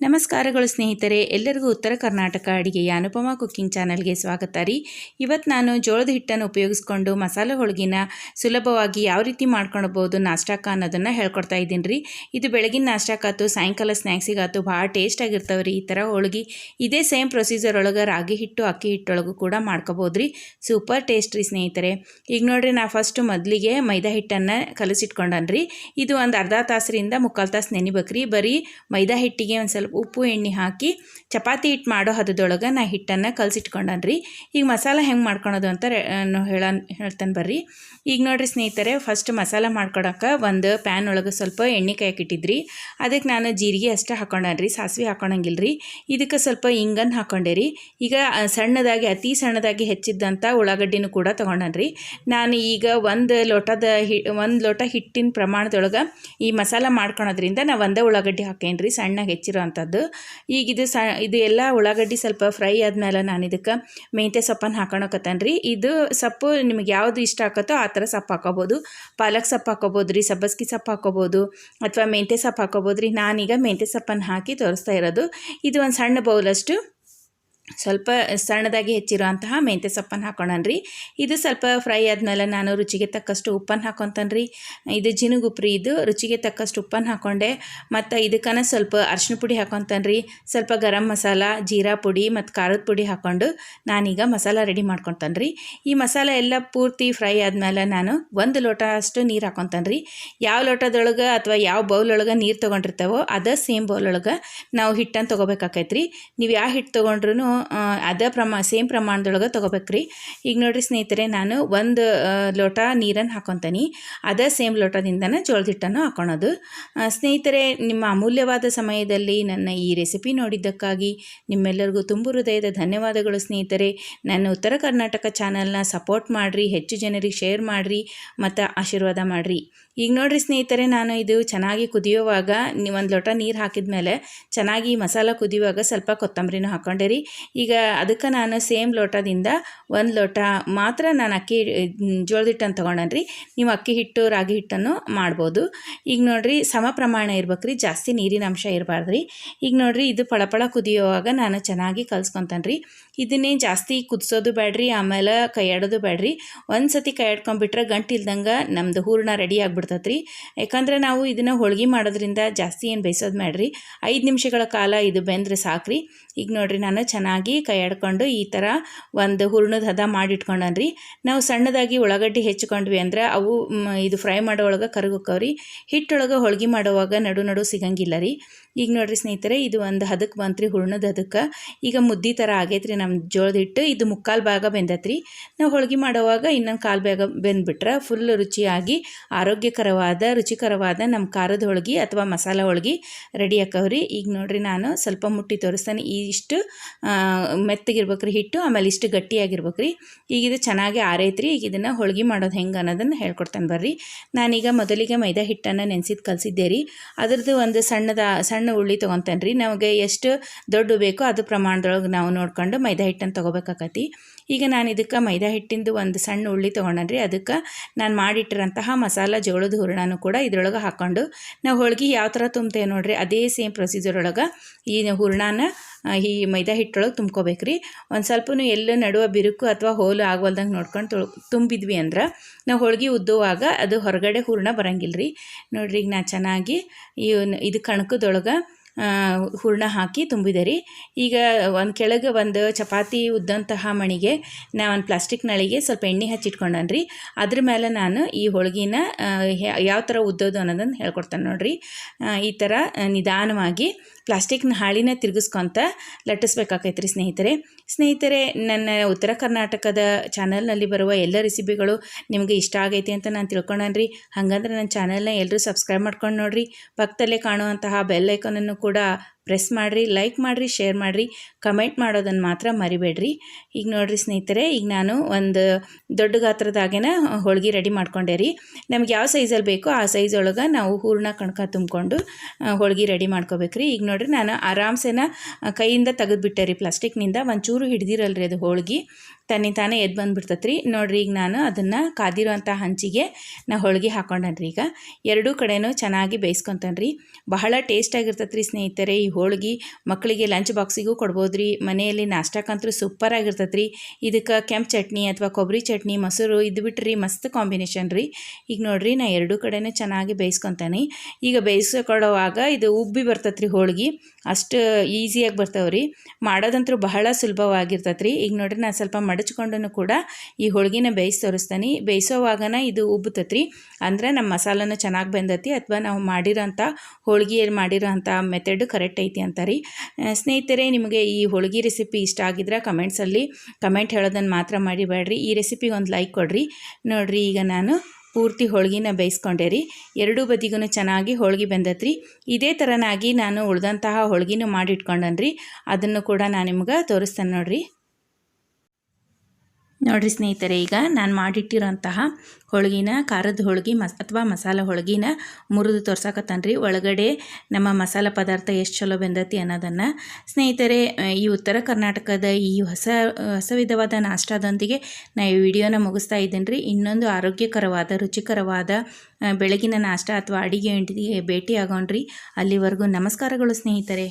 ನಮಸ್ಕಾರಗಳು ಸ್ನೇಹಿತರೆ, ಎಲ್ಲರಿಗೂ ಉತ್ತರ ಕರ್ನಾಟಕ ಅಡುಗೆಯ ಅನುಪಮ ಕುಕ್ಕಿಂಗ್ ಚಾನಲ್ಗೆ ಸ್ವಾಗತ ರೀ. ಇವತ್ತು ನಾನು ಜೋಳದ ಹಿಟ್ಟನ್ನು ಉಪಯೋಗಿಸ್ಕೊಂಡು ಮಸಾಲೆ ಹೋಳಿಗೆನ ಸುಲಭವಾಗಿ ಯಾವ ರೀತಿ ಮಾಡ್ಕೊಳ್ಬೋದು ನಾಷ್ಟಾಕ ಅನ್ನೋದನ್ನು ಹೇಳ್ಕೊಡ್ತಾ ಇದ್ದೀನಿ ರೀ. ಇದು ಬೆಳಗಿನ ನಾಷ್ಟಾಕಾತು ಸಾಯಂಕಾಲ ಸ್ನ್ಯಾಕ್ಸಿಗಾತು ಭಾಳ ಟೇಸ್ಟ್ ಆಗಿರ್ತಾವೆ ರೀ ಈ ಥರ ಹೋಳಿಗೆ. ಇದೇ ಸೇಮ್ ಪ್ರೊಸೀಜರ್ ಒಳಗೆ ರಾಗಿ ಹಿಟ್ಟು, ಅಕ್ಕಿ ಹಿಟ್ಟೊಳಗೂ ಕೂಡ ಮಾಡ್ಕೋಬೋದು ರೀ. ಸೂಪರ್ ಟೇಸ್ಟ್ ರೀ ಸ್ನೇಹಿತರೆ. ಈಗ ನೋಡಿರಿ, ನಾ ಫಸ್ಟ್ ಮೊದಲಿಗೆ ಮೈದಾ ಹಿಟ್ಟನ್ನು ಕಲಸಿಟ್ಕೊಂಡನ್ರಿ. ಇದು ಒಂದು ಅರ್ಧ ತಾಸರಿಂದ ಮುಕ್ಕಾಲು ತಾಸು ನೆನಿಬೇಕ್ರಿ ಬರೀ ಮೈದಾ ಹಿಟ್ಟಿಗೆ ಒಂದು ಉಪ್ಪು ಎಣ್ಣೆ ಹಾಕಿ ಚಪಾತಿ ಹಿಟ್ಟು ಮಾಡೋ ಹದದೊಳಗೆ ನಾ ಹಿಟ್ಟನ್ನು ಕಲಸಿಟ್ಕೊಂಡನ್ರಿ. ಈಗ ಮಸಾಲ ಹೆಂಗೆ ಮಾಡ್ಕೊಳೋದು ಅಂತ ಹೇಳ ಹೇಳ್ತಾನೆ ಬರ್ರಿ. ಈಗ ನೋಡಿರಿ ಸ್ನೇಹಿತರೆ ಫಸ್ಟ್ ಮಸಾಲ ಮಾಡ್ಕೊಳಕ್ಕೆ ಒಂದು ಪ್ಯಾನ್ ಒಳಗೆ ಸ್ವಲ್ಪ ಎಣ್ಣೆ ಕಾಯಕ್ಕಿಟ್ಟಿದ್ರಿ ಅದಕ್ಕೆ ನಾನು ಜೀರಿಗೆ ಅಷ್ಟೇ ಹಾಕೊಂಡನ್ರಿ, ಸಾಸಿವೆ ರೀ ಇದಕ್ಕೆ ಸ್ವಲ್ಪ ಇಂಗನ್ ಹಾಕೊಂಡೆ ರೀ ಈಗ ಸಣ್ಣದಾಗಿ, ಅತಿ ಸಣ್ಣದಾಗಿ ಹೆಚ್ಚಿದ್ದಂಥ ಉಳ್ಳಾಗಡ್ಡಿನೂ ಕೂಡ ತೊಗೊಂಡನ್ರಿ. ನಾನು ಈಗ ಒಂದು ಲೋಟದ ಹಿ ಒಂದು ಲೋಟ ಹಿಟ್ಟಿನ ಪ್ರಮಾಣದೊಳಗೆ ಈ ಮಸಾಲ ಮಾಡ್ಕೊಳೋದ್ರಿಂದ ನಾ ಒಂದೇ ಉಳ್ಳಾಗಡ್ಡಿ ಹಾಕೇನ್ರಿ, ಸಣ್ಣಗೆ ಹೆಚ್ಚಿರೋ ಅಂಥದ್ದು ಈಗ ಇದು ಸ, ಇದು ಉಳ್ಳಾಗಡ್ಡಿ ಸ್ವಲ್ಪ ಫ್ರೈ ಆದಮೇಲೆ ನಾನು ಇದಕ್ಕೆ ಮೆಂತ್ಯ ಸೊಪ್ಪನ್ನು ಹಾಕೋಣಕತ್ತೇನೆ ರೀ ಇದು ಸೊಪ್ಪು ನಿಮಗೆ ಯಾವುದು ಇಷ್ಟ ಆಕತ್ತೋ ಆ ಥರ ಸೊಪ್ಪು ಹಾಕೋಬೋದು. ಪಾಲಕ್ ಸೊಪ್ಪು ಹಾಕೋಬೋದು ರೀ ಸಬ್ಬಸ್ಗಿ ಸೊಪ್ಪು ಹಾಕೋಬೋದು, ಅಥವಾ ಮೆಂತ್ಯ ಸೊಪ್ಪು ಹಾಕೋಬೋದು ರೀ ನಾನೀಗ ಮೆಂತ್ಯ ಸೊಪ್ಪನ್ನು ಹಾಕಿ ತೋರಿಸ್ತಾ ಇರೋದು. ಇದು ಒಂದು ಸಣ್ಣ ಬೌಲಷ್ಟು ಸ್ವಲ್ಪ ಸಣ್ಣದಾಗಿ ಹೆಚ್ಚಿರುವಂತಹ ಮೆಂತ್ಯ ಸೊಪ್ಪನ್ನು ಹಾಕೊಂಡನ್ರಿ. ಇದು ಸ್ವಲ್ಪ ಫ್ರೈ ಆದಮೇಲೆ ನಾನು ರುಚಿಗೆ ತಕ್ಕಷ್ಟು ಉಪ್ಪನ್ನು ಹಾಕೊತಾನ್ರಿ. ಇದು ಜಿನುಗುಪ್ರಿ, ಇದು ರುಚಿಗೆ ತಕ್ಕಷ್ಟು ಉಪ್ಪನ್ನು ಹಾಕೊಂಡೆ. ಮತ್ತು ಇದಕ್ಕನ ಸ್ವಲ್ಪ ಅರ್ಶಿನ ಪುಡಿ ಹಾಕೊತಾನ್ರಿ. ಸ್ವಲ್ಪ ಗರಂ ಮಸಾಲ, ಜೀರಾ ಪುಡಿ ಮತ್ತು ಖಾರದ ಪುಡಿ ಹಾಕ್ಕೊಂಡು ನಾನೀಗ ಮಸಾಲ ರೆಡಿ ಮಾಡ್ಕೊತಾನ್ರಿ. ಈ ಮಸಾಲ ಎಲ್ಲ ಪೂರ್ತಿ ಫ್ರೈ ಆದಮೇಲೆ ನಾನು ಒಂದು ಲೋಟ ಅಷ್ಟು ನೀರು ಹಾಕೊತಾನ್ರಿ. ಯಾವ ಲೋಟದೊಳಗೆ ಅಥವಾ ಯಾವ ಬೌಲೊಳಗೆ ನೀರು ತೊಗೊಂಡಿರ್ತಾವೋ ಅದೇ ಸೇಮ್ ಬೌಲೊಳಗೆ ನಾವು ಹಿಟ್ಟನ್ನು ತೊಗೋಬೇಕಾಕೈತ್ರಿ. ನೀವು ಯಾವ ಹಿಟ್ಟು ತೊಗೊಂಡ್ರು ಅದೇ ಪ್ರಮಾ ಸೇಮ್ ಪ್ರಮಾಣದೊಳಗೆ ತೊಗೋಬೇಕ್ರಿ. ಈಗ ನೋಡಿರಿ ಸ್ನೇಹಿತರೆ, ನಾನು ಒಂದು ಲೋಟ ನೀರನ್ನು ಹಾಕೊತೀನಿ. ಅದೇ ಸೇಮ್ ಲೋಟದಿಂದನೇ ಜೋಳದ ಹಿಟ್ಟನ್ನು ಹಾಕೊಳೋದು ಸ್ನೇಹಿತರೆ, ನಿಮ್ಮ ಅಮೂಲ್ಯವಾದ ಸಮಯದಲ್ಲಿ ನನ್ನ ಈ ರೆಸಿಪಿ ನೋಡಿದ್ದಕ್ಕಾಗಿ ನಿಮ್ಮೆಲ್ಲರಿಗೂ ತುಂಬು ಹೃದಯದ ಧನ್ಯವಾದಗಳು ಸ್ನೇಹಿತರೆ. ನನ್ನ ಉತ್ತರ ಕರ್ನಾಟಕ ಚಾನಲ್ನ ಸಪೋರ್ಟ್ ಮಾಡಿರಿ, ಹೆಚ್ಚು ಜನರಿಗೆ ಶೇರ್ ಮಾಡಿರಿ, ಮತ್ತು ಆಶೀರ್ವಾದ ಮಾಡಿರಿ. ಈಗ ನೋಡಿರಿ ಸ್ನೇಹಿತರೆ, ನಾನು ಇದು ಚೆನ್ನಾಗಿ ಕುದಿಯುವಾಗ ಒಂದು ಲೋಟ ನೀರು ಹಾಕಿದ ಮೇಲೆ ಚೆನ್ನಾಗಿ ಮಸಾಲ ಕುದಿಯುವಾಗ ಸ್ವಲ್ಪ ಕೊತ್ತಂಬರಿನೂ ಹಾಕೊಂಡೆ ರೀ. ಈಗ ಅದಕ್ಕೆ ನಾನು ಸೇಮ್ ಲೋಟದಿಂದ ಒಂದು ಲೋಟ ಮಾತ್ರ ನಾನು ಅಕ್ಕಿ ಜೋಳದ ಹಿಟ್ಟನ್ನು ತೊಗೊಂಡನ್ರಿ ನೀವು ಅಕ್ಕಿ ಹಿಟ್ಟು, ರಾಗಿ ಹಿಟ್ಟನ್ನು ಮಾಡ್ಬೋದು. ಈಗ ನೋಡಿರಿ ಸಮ ಪ್ರಮಾಣ ಇರ್ಬೇಕ್ರಿ, ಜಾಸ್ತಿ ನೀರಿನ ಅಂಶ ಇರಬಾರ್ದು ರೀ. ಈಗ ನೋಡಿರಿ ಇದು ಪಳಪಳ ಕುದಿಯುವಾಗ ನಾನು ಚೆನ್ನಾಗಿ ಕಲ್ಸ್ಕೊತಾನೆ ರೀ. ಇದನ್ನೇ ಜಾಸ್ತಿ ಕುದಿಸೋದು ಬೇಡ್ರಿ ಆಮೇಲೆ ಕೈಯಾಡೋದು ಬೇಡ್ರಿ ಒಂದು ಸತಿ ಕೈಯಾಡ್ಕೊಂಡ್ಬಿಟ್ರೆ ಗಂಟು ಇಲ್ದಂಗೆ ನಮ್ಮದು ಹೂರಣ ರೆಡಿ ಆಗ್ಬಿಡ್ತೈತೆ ರೀ ಯಾಕಂದ್ರೆ ನಾವು ಇದನ್ನು ಹೋಳ್ಗೆ ಮಾಡೋದ್ರಿಂದ ಜಾಸ್ತಿ ಏನು ಬೇಯಿಸೋದು ಮಾಡ್ರಿ ಐದು ನಿಮಿಷಗಳ ಕಾಲ ಇದು ಬೆಂದ್ರೆ ಸಾಕ್ರಿ. ಈಗ ನೋಡಿರಿ ನಾನು ಚೆನ್ನಾಗಿ ಕೈಯಾಡ್ಕೊಂಡು ಈ ಥರ ಒಂದು ಹೂರ್ಣದ ಹದ ಮಾಡಿಟ್ಕೊಂಡನ್ರಿ. ನಾವು ಸಣ್ಣದಾಗಿ ಉಳ್ಳಾಗಡ್ಡಿ ಹೆಚ್ಚಿಕೊಂಡ್ವಿ ಅಂದ್ರೆ ಅವು ಇದು ಫ್ರೈ ಮಾಡೋ ಒಳಗೆ ಕರಗೋಕ್ಕವ್ರಿ. ಹಿಟ್ಟೊಳಗೆ ಹೋಳ್ಗೆ ಮಾಡುವಾಗ ನಡು ನಡು ಸಿಗಂಗಿಲ್ಲ ರೀ ಈಗ ನೋಡ್ರಿ ಸ್ನೇಹಿತರೆ, ಇದು ಒಂದು ಹದಕ್ಕೆ ಬಂತ್ರಿ ಹೂರ್ಣದ ಹದಕ್ಕೆ. ಈಗ ಮುದ್ದೆ ಥರ ಆಗೈತ್ರಿ ನಮ್ಮ ಜೋಳದ ಹಿಟ್ಟು. ಇದು ಮುಕ್ಕಾಲು ಭಾಗ ಬೆಂದತ್ರಿ. ನಾವು ಹೋಳ್ಗೆ ಮಾಡುವಾಗ ಇನ್ನೊಂದು ಕಾಲು ಭಾಗ ಬೆಂದ್ಬಿಟ್ರೆ ಫುಲ್ ರುಚಿಯಾಗಿ, ಆರೋಗ್ಯಕರವಾದ, ರುಚಿಕರವಾದ ನಮ್ಮ ಖಾರದ ಹೋಳ್ಗೆ ಅಥವಾ ಮಸಾಲ ಹೋಳ್ಗೆ ರೆಡಿ ಆಕವ್ರಿ ಈಗ ನೋಡಿರಿ ನಾನು ಸ್ವಲ್ಪ ಮುಟ್ಟಿ ತೋರಿಸ್ತಾನೆ. ಇಷ್ಟು ಮೆತ್ತಗಿರ್ಬೇಕ್ರಿ, ಹಿಟ್ಟು, ಆಮೇಲೆ ಇಷ್ಟು ಗಟ್ಟಿಯಾಗಿರ್ಬೇಕ್ರಿ. ಈಗ ಇದು ಚೆನ್ನಾಗಿ ಆರೈತ್ರಿ, ಈಗ ಇದನ್ನು ಹೋಳ್ಗೆ ಮಾಡೋದು ಹೆಂಗೆ ಅನ್ನೋದನ್ನು ಹೇಳ್ಕೊಡ್ತೇನೆ ಬರ್ರಿ. ನಾನೀಗ ಮೊದಲಿಗೆ ಮೈದಾ ಹಿಟ್ಟನ್ನು ನೆನೆಸಿದ್ದು ಕಲಿಸಿದ್ದೆ ರೀ ಅದ್ರದ್ದು ಒಂದು ಸಣ್ಣದ, ಸಣ್ಣ ಉಳ್ಳಿ ತೊಗೊತೇನೆ ರೀ ನಮಗೆ ಎಷ್ಟು ದೊಡ್ಡ ಬೇಕೋ ಅದು ಪ್ರಮಾಣದೊಳಗೆ ನಾವು ನೋಡ್ಕೊಂಡು ಮೈದಾ ಹಿಟ್ಟನ್ನು ತೊಗೋಬೇಕಾಕತಿ. ಈಗ ನಾನು ಇದಕ್ಕೆ ಮೈದಾ ಹಿಟ್ಟಿಂದು ಒಂದು ಸಣ್ಣ ಉಳ್ಳಿ ತೊಗೊಂಡ್ರಿ ಅದಕ್ಕೆ ನಾನು ಮಾಡಿಟ್ಟಿರೋಂತಹ ಮಸಾಲ ಜೋಳದ ಹೂರಣನೂ ಕೂಡ ಇದ್ರೊಳಗೆ ಹಾಕ್ಕೊಂಡು ನಾವು ಹೋಳ್ಗೆ ಯಾವ ಥರ ತುಂಬ್ತೇವೆ ನೋಡ್ರಿ, ಅದೇ ಸೇಮ್ ಪ್ರೊಸೀಜರ್ ಒಳಗೆ ಈ ಹೂರಣನ ಈ ಮೈದಾ ಹಿಟ್ಟೊಳಗೆ ತುಂಬ್ಕೋಬೇಕ್ರಿ. ಒಂದು ಸ್ವಲ್ಪನು ಎಲ್ಲ ನಡುವ ಬಿರುಕು ಅಥವಾ ಹೋಲು ಆಗವಲ್ದಂಗೆ ನೋಡ್ಕೊಂಡು ತೊಳ್, ತುಂಬಿದ್ವಿ ಅಂದ್ರೆ ನಾವು ಹೋಳ್ಗೆ ಉದ್ದುವಾಗ ಅದು ಹೊರಗಡೆ ಹೂರಣ ಬರಂಗಿಲ್ಲ ರೀ ನೋಡ್ರಿ ಈಗ ನಾ ಚೆನ್ನಾಗಿ ಇದು ಕಣಕದೊಳಗೆ ಹೂರಣ ಹಾಕಿ ತುಂಬಿದೆ ಈಗ ಒಂದು ಕೆಳಗೆ ಒಂದು ಚಪಾತಿ ಉದ್ದಂತಹ ಮಣಿಗೆ ನಾ ಒಂದು ಪ್ಲಾಸ್ಟಿಕ್ ನಳಿಗೆ ಸ್ವಲ್ಪ ಎಣ್ಣೆ ಹಚ್ಚಿಟ್ಕೊಂಡನ್ ರೀ. ಅದ್ರ ಮೇಲೆ ನಾನು ಈ ಹೋಳ್ಗಿನ ಯಾವ ಥರ ಉದ್ದೋದು ಅನ್ನೋದನ್ನು ಹೇಳ್ಕೊಡ್ತಾನೆ ನೋಡಿರಿ. ಈ ಥರ ನಿಧಾನವಾಗಿ ಪ್ಲಾಸ್ಟಿಕ್ನ ಹಾಳಿನ ತಿರುಗಿಸ್ಕೊಂತ ಲಟ್ಟಿಸ್ಬೇಕಾಕೈತೆ ರೀ ಸ್ನೇಹಿತರೆ. ಸ್ನೇಹಿತರೆ, ನನ್ನ ಉತ್ತರ ಕರ್ನಾಟಕದ ಚಾನಲ್ನಲ್ಲಿ ಬರುವ ಎಲ್ಲ ರೆಸಿಪಿಗಳು ನಿಮಗೆ ಇಷ್ಟ ಆಗೈತಿ ಅಂತ ನಾನು ತಿಳ್ಕೊಂಡನ್ರಿ. ಹಾಗಂದ್ರೆ ನನ್ನ ಚಾನಲ್ನ ಎಲ್ಲರೂ ಸಬ್ಸ್ಕ್ರೈಬ್ ಮಾಡ್ಕೊಂಡು ನೋಡಿರಿ. ಪಕ್ಕದಲ್ಲೇ ಕಾಣುವಂತಹ ಬೆಲ್ ಐಕಾನನ್ನು ಕೂಡ ಪ್ರೆಸ್ ಮಾಡಿರಿ, ಲೈಕ್ ಮಾಡಿರಿ, ಶೇರ್ ಮಾಡಿರಿ, ಕಮೆಂಟ್ ಮಾಡೋದನ್ನು ಮಾತ್ರ ಮರಿಬೇಡ್ರಿ. ಈಗ ನೋಡಿರಿ ಸ್ನೇಹಿತರೆ, ಈಗ ನಾನು ಒಂದು ದೊಡ್ಡ ಗಾತ್ರದಾಗೇನ ಹೋಳಿಗೆ ರೆಡಿ ಮಾಡ್ಕೊಂಡೆ ರೀ. ನಮ್ಗೆ ಯಾವ ಸೈಜಲ್ಲಿ ಬೇಕೋ ಆ ಸೈಜ್ ಒಳಗೆ ನಾವು ಹೂರ್ಣ, ಕಣ್ಕ ತುಂಬಿಕೊಂಡು ಹೋಳಿಗೆ ರೆಡಿ ಮಾಡ್ಕೋಬೇಕ್ರಿ. ಈಗ ನೋಡಿರಿ ನಾನು ಆರಾಮ್ಸೇನ ಕೈಯಿಂದ ತೆಗೆದುಬಿಟ್ಟೆ ರೀ ಪ್ಲಾಸ್ಟಿಕ್ನಿಂದ. ಒಂಚೂರು ಹಿಡಿದಿರಲ್ರಿ ಅದು ಹೋಳಿಗೆ. ತನ್ನಿ ತಾನೇ ಎದ್ದು ಬಂದುಬಿಡ್ತತ್ರಿ. ನೋಡಿರಿ ಈಗ ನಾನು ಅದನ್ನು ಕಾದಿರುವಂಥ ಹಂಚಿಗೆ ನಾ ಹೋಳಿಗೆ ಹಾಕೊಂಡನ್ರಿ ಈಗ. ಎರಡೂ ಕಡೆನೂ ಚೆನ್ನಾಗಿ ಬೇಯಿಸ್ಕೊತಾನ್ರಿ. ಬಹಳ ಟೇಸ್ಟಾಗಿರ್ತತ್ರಿ ಸ್ನೇಹಿತರೆ ಈ ಹೋಳ್ಗೆ ಮಕ್ಕಳಿಗೆ ಲಂಚ್ ಬಾಕ್ಸಿಗೂ ಕೊಡ್ಬೋದು ರೀ ಮನೆಯಲ್ಲಿ ನಾಷ್ಟಕ್ಕಂತೂ ಸೂಪರಾಗಿರ್ತೈತೆ ರೀ ಇದಕ್ಕೆ ಕೆಂಪು ಚಟ್ನಿ ಅಥವಾ ಕೊಬ್ಬರಿ ಚಟ್ನಿ, ಮೊಸರು ಇದು ಬಿಟ್ರಿ ಮಸ್ತ್ ಕಾಂಬಿನೇಷನ್ ರೀ. ಈಗ ನೋಡಿರಿ ನಾ ಎರಡೂ ಕಡೆನೂ ಚೆನ್ನಾಗಿ ಬೇಯಿಸ್ಕೊತಾನೆ. ಈಗ ಬೇಯಿಸ್ಕೊಳ್ಳೋವಾಗ ಇದು ಉಬ್ಬಿ ಬರ್ತೈತೆ ರೀ ಹೋಳ್ಗೆ. ಅಷ್ಟು ಈಸಿಯಾಗಿ ಬರ್ತಾವೆ ರೀ ಮಾಡೋದಂತೂ ಬಹಳ ಸುಲಭವಾಗಿರ್ತೈತೆ ರೀ ಈಗ ನೋಡ್ರಿ ನಾನು ಸ್ವಲ್ಪ ಮಡಚ್ಕೊಂಡು ಕೂಡ ಈ ಹೋಳಿಗೆನ ಬೇಯಿಸಿ ತೋರಿಸ್ತಾನೆ. ಬೇಯಿಸೋವಾಗನ ಇದು ಉಬ್ಬುತ್ತೈತೆ ರೀ ಅಂದರೆ ನಮ್ಮ ಮಸಾಲನ ಚೆನ್ನಾಗಿ ಬೆಂದತಿ ಅಥವಾ ನಾವು ಮಾಡಿರೋಂಥ ಹೋಳಿಗೆಯಲ್ಲಿ ಮಾಡಿರೋ ಅಂಥ ಮೆಥಡ್ ಕರೆಕ್ಟ್ ಐತಿ ಅಂತ ರೀ. ಸ್ನೇಹಿತರೆ, ನಿಮಗೆ ಈ ಹೋಳಿಗೆ ರೆಸಿಪಿ ಇಷ್ಟ ಆಗಿದ್ರೆ ಕಮೆಂಟ್ಸಲ್ಲಿ ಕಮೆಂಟ್ ಹೇಳೋದನ್ನು ಮಾತ್ರ ಮಾಡಿಬೇಡ್ರಿ ಈ ರೆಸಿಪಿಗೆ ಒಂದು ಲೈಕ್ ಕೊಡ್ರಿ. ನೋಡಿರಿ ಈಗ ನಾನು ಪೂರ್ತಿ ಹೋಳ್ಗಿನ ಬೇಯಿಸ್ಕೊಂಡೆ ರೀ. ಎರಡೂ ಬದಿಗೂ ಚೆನ್ನಾಗಿ ಹೋಳ್ಗೆ ರೀ ಇದೇ ಥರನಾಗಿ ನಾನು ಉಳಿದಂತಹ ಹೋಳ್ಗಿನೂ ಮಾಡಿಟ್ಕೊಂಡನ್ರಿ. ಅದನ್ನು ಕೂಡ ನಾನು ನಿಮ್ಗೆ ತೋರಿಸ್ತೇನೆ ನೋಡಿರಿ. ನೋಡಿರಿ ಸ್ನೇಹಿತರೆ, ಈಗ ನಾನು ಮಾಡಿಟ್ಟಿರೋಂತಹ ಹೋಳಿಗೆನ, ಖಾರದ ಹೋಳಿಗೆ, ಮಸ್, ಅಥವಾ ಮಸಾಲ ಹೋಳಿಗೆನ ಮುರಿದು ತೋರ್ಸಕತ್ತಾನ್ರಿ. ಒಳಗಡೆ ನಮ್ಮ ಮಸಾಲ ಪದಾರ್ಥ ಎಷ್ಟು ಚಲೋ ಬೆಂದತಿ ಅನ್ನೋದನ್ನು. ಸ್ನೇಹಿತರೆ, ಈ ಉತ್ತರ ಕರ್ನಾಟಕದ ಈ ಹೊಸ ಹೊಸ ವಿಧವಾದ ನಾಷ್ಟಾದೊಂದಿಗೆ ನಾನು ಈ ವಿಡಿಯೋನ ಮುಗಿಸ್ತಾ ಇದ್ದೀನಿ ರೀ ಇನ್ನೊಂದು ಆರೋಗ್ಯಕರವಾದ, ರುಚಿಕರವಾದ ಬೆಳಗಿನ ನಾಷ್ಟ ಅಥವಾ ಅಡಿಗೆ ಭೇಟಿ ಆಗೋಣ್ರಿ ಅಲ್ಲಿವರೆಗೂ ನಮಸ್ಕಾರಗಳು ಸ್ನೇಹಿತರೆ.